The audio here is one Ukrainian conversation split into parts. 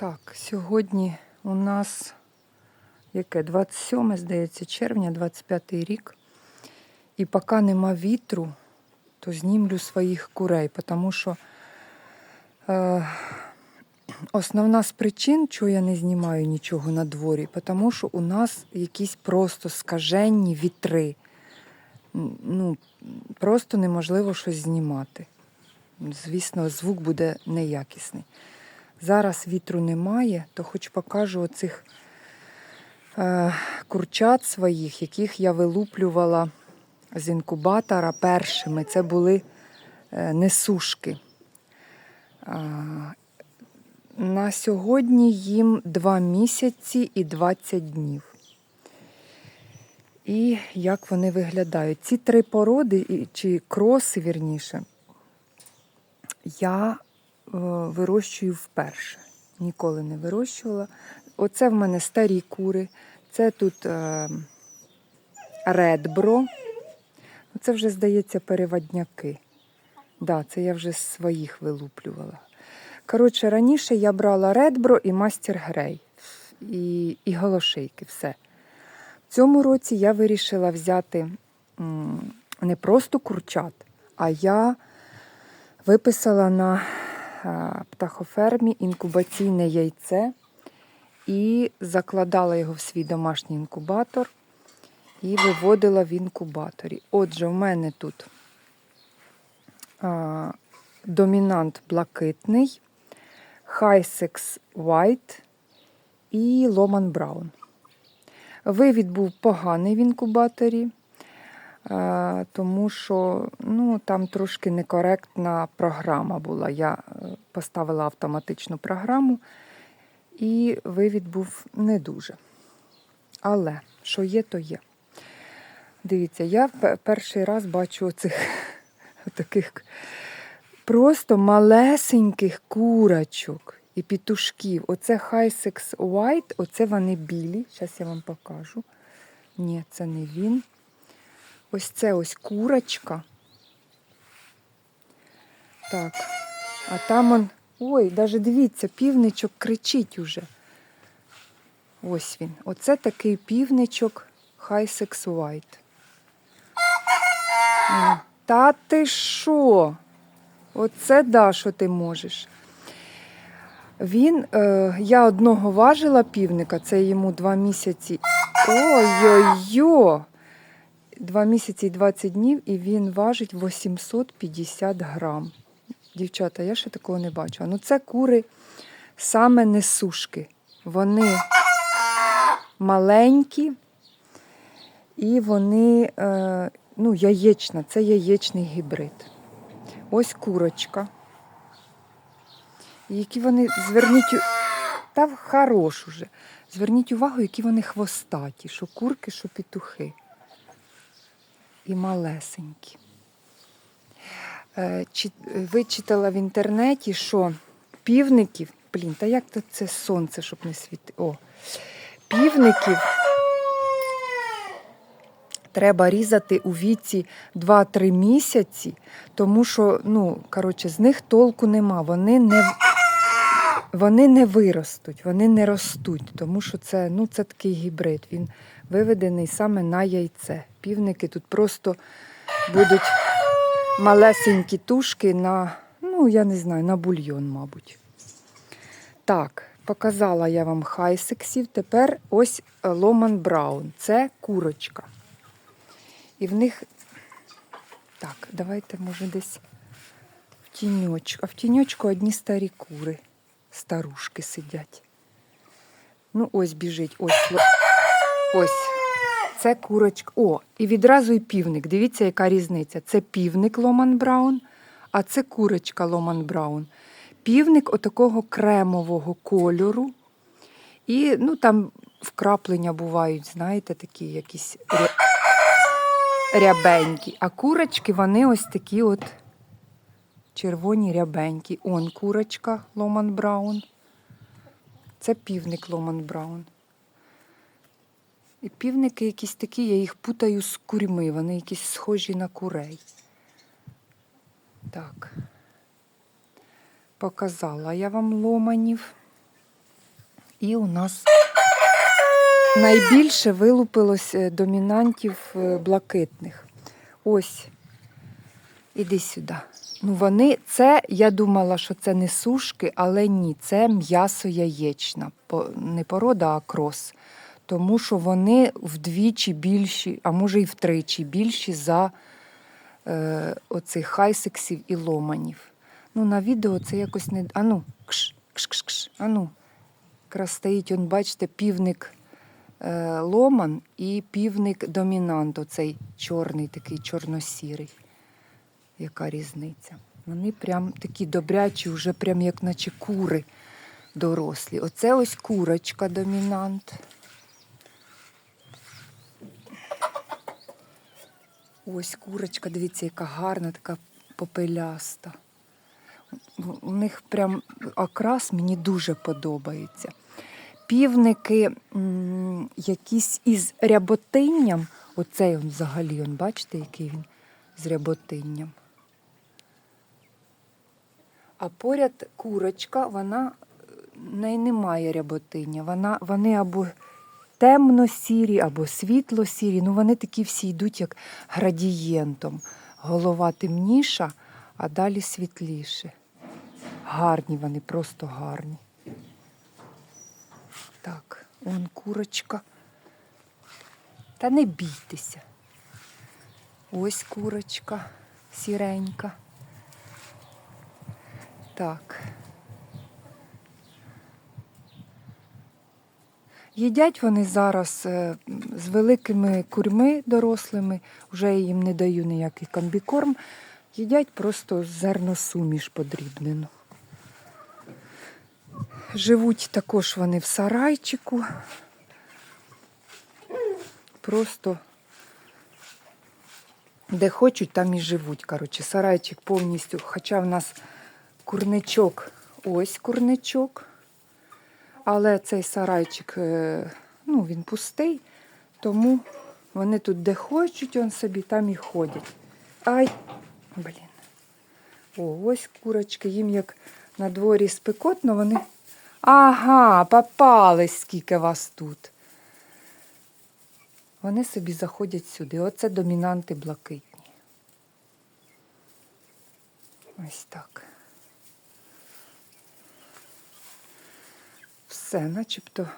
Так, сьогодні у нас яке 27, здається, червня, 25 рік. І поки нема вітру, то знімлю своїх курей, тому що е, основна з причин, чого я не знімаю нічого на дворі, тому що у нас якісь просто скаженні вітри. Ну, просто неможливо щось знімати. Звісно, звук буде неякісний. Зараз вітру немає, то хоч покажу оцих е, курчат своїх, яких я вилуплювала з інкубатора першими. Це були е, несушки. А, на сьогодні їм 2 місяці і 20 днів. І як вони виглядають? Ці три породи, чи кроси, вірніше, я е, вирощую вперше. Ніколи не вирощувала. Оце в мене старі кури. Це тут е, редбро. Це вже, здається, переводняки. Да, це я вже з своїх вилуплювала. Коротше, раніше я брала редбро і мастер грей. І, і голошейки, все. В цьому році я вирішила взяти не просто курчат, а я виписала на е, птахофермі інкубаційне яйце і закладала його в свій домашній інкубатор і виводила в інкубаторі. Отже, в мене тут а, домінант блакитний, Хайсекс White і Ломан Браун. Вивід був поганий в інкубаторі, е, тому що ну, там трошки некоректна програма була. Я е, поставила автоматичну програму, і вивід був не дуже. Але що є, то є. Дивіться, я перший раз бачу оцих таких просто малесеньких курочок і пітушків. Оце Hisex White, оце вони білі. Зараз я вам покажу. Ні, це не він. Ось це ось курочка. Так. А там он. Ой, навіть дивіться, півничок кричить уже. Ось він. Оце такий півничок Hisex White. Та ти що? Оце да, що ти можеш. Він, е, я одного важила півника, це йому два місяці. Ой-ой-ой! Два місяці і 20 днів, і він важить 850 грам. Дівчата, я ще такого не бачила. Ну, це кури саме несушки. Вони маленькі, і вони, е, ну, яєчна, це яєчний гібрид. Ось курочка. Які вони, зверніть, та хорош уже. Зверніть увагу, які вони хвостаті, що курки, що петухи. І малесенькі. Е, Вичитала в інтернеті, що півників, блін, та як то це сонце, щоб не світити. О, півників треба різати у віці 2-3 місяці, тому що, ну, коротше, з них толку нема. Вони не, вони не виростуть, вони не ростуть, тому що це, ну, це такий гібрид. Він виведений саме на яйце. Півники тут просто будуть малесенькі тушки на, ну, я не знаю, на бульйон, мабуть. Так, показала я вам хайсексів. Тепер ось е, Ломан Браун. Це курочка. І в них. Так, давайте, може, десь в тіньочку. А в тіньочку одні старі кури, старушки сидять. Ну, ось біжить, ось. Ось. Це курочка. О, і відразу і півник. Дивіться, яка різниця. Це півник Ломан Браун, а це курочка Ломан Браун. Півник отакого кремового кольору. І ну, там вкраплення бувають, знаєте, такі якісь ря- рябенькі. А курочки, вони ось такі от червоні рябенькі. Он курочка Ломан Браун. Це півник Ломан Браун. І півники якісь такі, я їх путаю з курьми, вони якісь схожі на курей. Так. Показала я вам ломанів. І у нас найбільше вилупилось е, домінантів е, блакитних. Ось, іди сюди. Ну, вони, це, я думала, що це не сушки, але ні, це м'ясо яєчна. Не порода, а крос. Тому що вони вдвічі більші, а може і втричі більші за е, оцих хайсексів і ломанів. Ну, на відео це якось не. Ану, кш, кш, кш, кш. Ану. Якраз стоїть, он, бачите, півник е, ломан і півник домінант, оцей чорний, такий чорно-сірий. Яка різниця? Вони прям такі добрячі, вже прям як наче кури дорослі. Оце ось курочка домінант. Ось курочка, дивіться, яка гарна, така попеляста. У- них прям окрас мені дуже подобається. Півники м, якісь із ряботинням. Оцей он взагалі, он, бачите, який він з ряботинням. А поряд курочка, вона в неї немає ряботиння. Вона, вони або темно-сірі, або світло-сірі. Ну, вони такі всі йдуть як градієнтом. Голова темніша, а далі світліше. Гарні вони, просто гарні. Так, он курочка. Та не бійтеся. Ось курочка сіренька. Так. Їдять вони зараз е, з великими курьми дорослими, вже їм не даю ніякий комбікорм. Їдять просто зерносуміш подрібнену. Живуть також вони в сарайчику. Просто де хочуть, там і живуть. Коротше, сарайчик повністю. Хоча в нас курничок, ось курничок. Але цей сарайчик, е, ну, він пустий, тому вони тут де хочуть, он собі там і ходять. Ай, блін. О, ось курочки, їм як на дворі спекотно, вони. Ага, попались, скільки вас тут. Вони собі заходять сюди. Оце домінанти блакитні. Ось так. Все, начебто,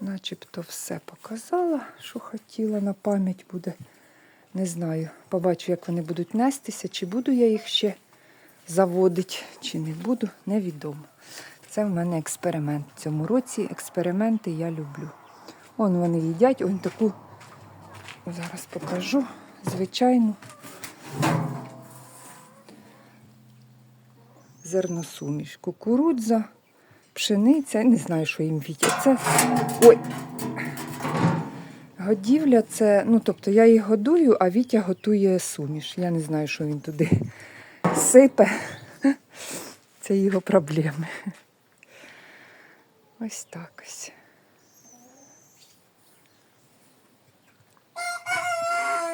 начебто все показала, що хотіла на пам'ять буде. Не знаю. Побачу, як вони будуть нестися, чи буду я їх ще заводити, чи не буду, невідомо. Це в мене експеримент. В цьому році експерименти я люблю. Он вони їдять, он таку, зараз покажу, звичайну зерносуміш. Кукурудза, пшениця, не знаю, що їм вітять. Це ой. Годівля це, ну тобто я їх годую, а Вітя готує суміш. Я не знаю, що він туди сипе. Це його проблеми. Ось так ось.